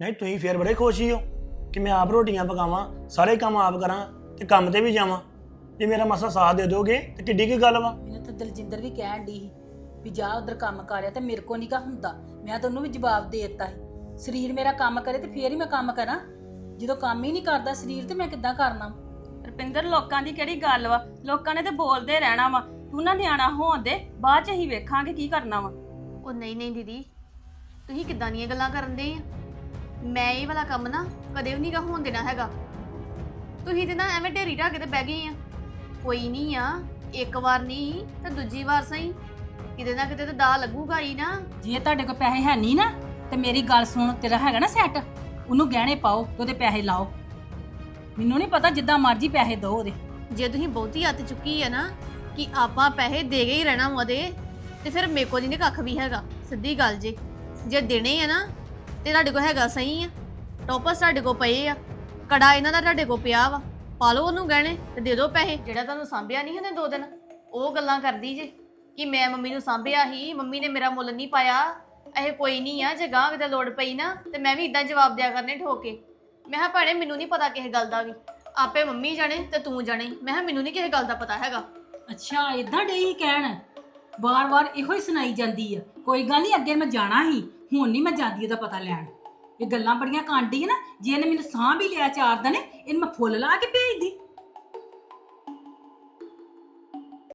ਨਹੀਂ ਤੁਸੀਂ ਫੇਰ ਬੜੇ ਖੁਸ਼ ਹੀ ਹੋ ਕਿ ਮੈਂ ਆਪ ਰੋਟੀਆਂ ਪਕਾਵਾਂ ਸਾਰੇ ਕੰਮ ਆਪ ਕਰਾਂ ਤੇ ਕੰਮ ਤੇ ਵੀ ਜਾਵਾਂ। ਜੇ ਮੇਰਾ ਮਸਾ ਸਾਥ ਦੇ ਦੋਗੇ ਤੇ ਕਿੱਡੀ ਕੀ ਗੱਲ ਵਾ? ਮੈਨੂੰ ਤਾਂ ਦਲਜਿੰਦਰ ਵੀ ਕਹਿਣ ਦੀ ਸੀ ਵੀ ਜਾ ਉਧਰ ਕੰਮ ਕਰਿਆ ਤੇ ਮੇਰੇ ਕੋ ਨਹੀਂ ਕਾ ਹੁੰਦਾ। ਮੈਂ ਤਾਂ ਉਹਨੂੰ ਵੀ ਜਵਾਬ ਦੇ ਦਿੱਤਾ ਸੀ। ਸਰੀਰ ਮੇਰਾ ਕੰਮ ਕਰੇ ਤੇ ਫੇਰ ਹੀ ਮੈਂ ਕੰਮ ਕਰਾਂ। ਜਦੋਂ ਕੰਮ ਹੀ ਨਹੀਂ ਕਰਦਾ ਸਰੀਰ ਤੇ ਮੈਂ ਕਿੱਦਾਂ ਕਰਨਾ? ਰੁਪਿੰਦਰ ਲੋਕਾਂ ਦੀ ਕਿਹੜੀ ਗੱਲ ਵਾ? ਲੋਕਾਂ ਨੇ ਤੇ ਬੋਲਦੇ ਰਹਿਣਾ ਵਾ। ਤੂੰ ਨਾ ਨਿਆਣਾ ਹੋਣ ਦੇ ਬਾਅਦ ਚ ਅਸੀਂ ਵੇਖਾਂਗੇ ਕੀ ਕਰਨਾ ਵਾ। ਉਹ ਨਹੀਂ ਨਹੀਂ ਦੀਦੀ ਤੁਸੀਂ ਕਿੱਦਾਂ ਦੀਆਂ ਗੱਲਾਂ ਕਰਨ ਦੇ ਆ? ਮੈਂ ਇਹ ਵਾਲਾ ਕੰਮ ਨਾ ਕਦੇ ਵੀ ਨਹੀਂਗਾ ਹੋਣ ਦੇਣਾ ਹੈਗਾ। ਤੁਸੀਂ ਤੇ ਨਾ ਐਵੇਂ ਢੇਰੀ ਢਾ ਕੇ ਤੇ ਬਹਿ ਗਏ ਆ। ਕੋਈ ਨਹੀਂ ਆ ਇੱਕ ਵਾਰ ਨਹੀਂ ਤੇ ਦੂਜੀ ਵਾਰ ਸਹੀ। ਕਿਤੇ ਨਾ ਕਿਤੇ ਤਾਂ ਦਾ ਲੱਗੂਗਾ ਹੀ ਨਾ। ਜੇ ਤੁਹਾਡੇ ਕੋਲ ਪੈਸੇ ਹੈ ਨਹੀਂ ਨਾ ਤੇ ਮੇਰੀ ਗੱਲ ਸੁਣ ਤੇਰਾ ਹੈਗਾ ਨਾ ਸੈੱਟ। ਉਹਨੂੰ ਗਹਿਣੇ ਪਾਓ ਤੇ ਉਹਦੇ ਪੈਸੇ ਲਾਓ। ਮੈਨੂੰ ਨਹੀਂ ਪਤਾ ਜਿੱਦਾਂ ਮਰਜ਼ੀ ਪੈਸੇ ਦਿਓ ਉਹਦੇ। ਜੇ ਤੁਸੀਂ ਬਹੁਤੀ ਹੱਥ ਚੁੱਕੀ ਆ ਨਾ ਕਿ ਆਪਾਂ ਪੈਸੇ ਦੇ ਗਏ ਹੀ ਰਹਿਣਾ ਉਹਦੇ ਤੇ ਫਿਰ ਮੇਰੇ ਕੋਲ ਨਹੀਂ ਕੱਖ ਵੀ ਹੈਗਾ। ਸਿੱਧੀ ਗੱਲ ਜੇ। ਜੇ ਦੇਣੇ ਆ ਨਾ ਤੇ ਤੁਹਾਡੇ ਕੋਲ ਹੈਗਾ ਸਹੀ ਆ। ਟੋਪਸ ਤੁਹਾਡੇ ਕੋਲ ਪਏ ਆ। ਕੜਾ ਇਹਨਾਂ ਦਾ ਤੁਹਾਡੇ ਕੋਲ ਪਿਆ ਵਾ। ਪਾ ਲਓ ਉਹਨੂੰ ਗਹਿਣੇ ਤੇ ਦੇ ਦਿਓ ਪੈਸੇ। ਜਿਹੜਾ ਤੁਹਾਨੂੰ ਸਾਂਭਿਆ ਨਹੀਂ ਉਹਨੇ ਦੋ ਦਿਨ ਉਹ ਗੱਲਾਂ ਕਰਦੀ ਜੇ ਕਿ ਮੈਂ ਮੰਮੀ ਨੂੰ ਸਾਂਭਿਆ ਹੀ ਮੰਮੀ ਨੇ ਮੇਰਾ ਮੁੱਲ ਨਹੀਂ ਪਾਇਆ। ਇਹ ਕੋਈ ਨਹੀਂ ਆ ਜੇ ਗਾਂ ਕਿਤੇ ਲੋੜ ਪਈ ਨਾ ਤੇ ਮੈਂ ਵੀ ਇਦਾਂ ਜਵਾਬ ਦਿਆ ਕਰਨੇ ਠੋਕੇ। ਮੈਂ ਕਿਹਾ ਭੈਣੇ ਮੈਨੂੰ ਨਹੀਂ ਪਤਾ ਕਿਸੇ ਗੱਲ ਦਾ ਵੀ। ਆਪੇ ਮੰਮੀ ਜਾਣੇ ਤੇ ਤੂੰ ਜਾਣੇ। ਮੈਂ ਕਿਹਾ ਮੈਨੂੰ ਨਹੀਂ ਕਿਸੇ ਗੱਲ ਦਾ ਪਤਾ ਹੈਗਾ। ਅੱਛਾ ਇਦਾਂ ਡੇ ਹੀ ਕਹਿਣ। ਵਾਰ-ਵਾਰ ਇਹੋ ਹੀ ਸੁਣਾਈ ਜਾਂਦੀ ਆ। ਕੋਈ ਗੱਲ ਨਹੀਂ ਅੱਗੇ ਮੈਂ ਜਾਣਾ ਹੀ। ਹੁਣ ਨਹੀਂ ਮੈਂ ਜਾਂਦੀ ਉਹਦਾ ਪਤਾ ਲੈਣ। ਇਹ ਗੱਲਾਂ ਬੜੀਆਂ ਕਾਂਡੀ ਆ ਨਾ, ਜੇ ਇਹਨੇ ਮੈਨੂੰ ਸਾਹ ਵੀ ਲਿਆ ਚਾਰ ਦਿਨ, ਇਹਨੂੰ ਮੈਂ ਫੁੱਲ ਲਾ ਕੇ ਭੇਜਦੀ।